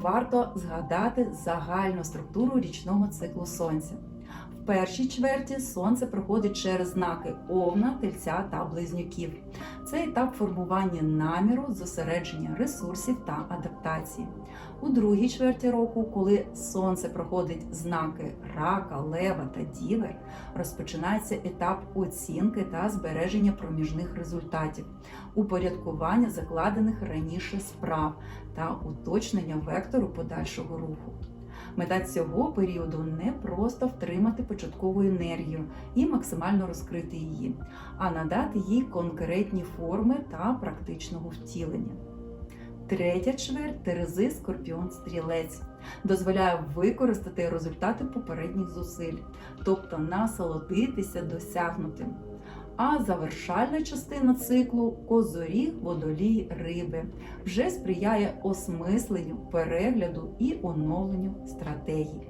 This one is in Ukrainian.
варто згадати загальну структуру річного циклу сонця. В першій чверті сонце проходить через знаки Овна, Тельця та Близнюків. Це етап формування наміру, зосередження ресурсів та адаптації. У другій чверті року, коли сонце проходить знаки рака, лева та діви, розпочинається етап оцінки та збереження проміжних результатів, упорядкування закладених раніше справ та уточнення вектору подальшого руху. Мета цього періоду не просто втримати початкову енергію і максимально розкрити її, а надати їй конкретні форми та практичного втілення. Третя чверть Терези Скорпіон Стрілець дозволяє використати результати попередніх зусиль, тобто насолодитися досягнутим. А завершальна частина циклу Козоріг, водолій, риби вже сприяє осмисленню, перегляду і оновленню стратегії.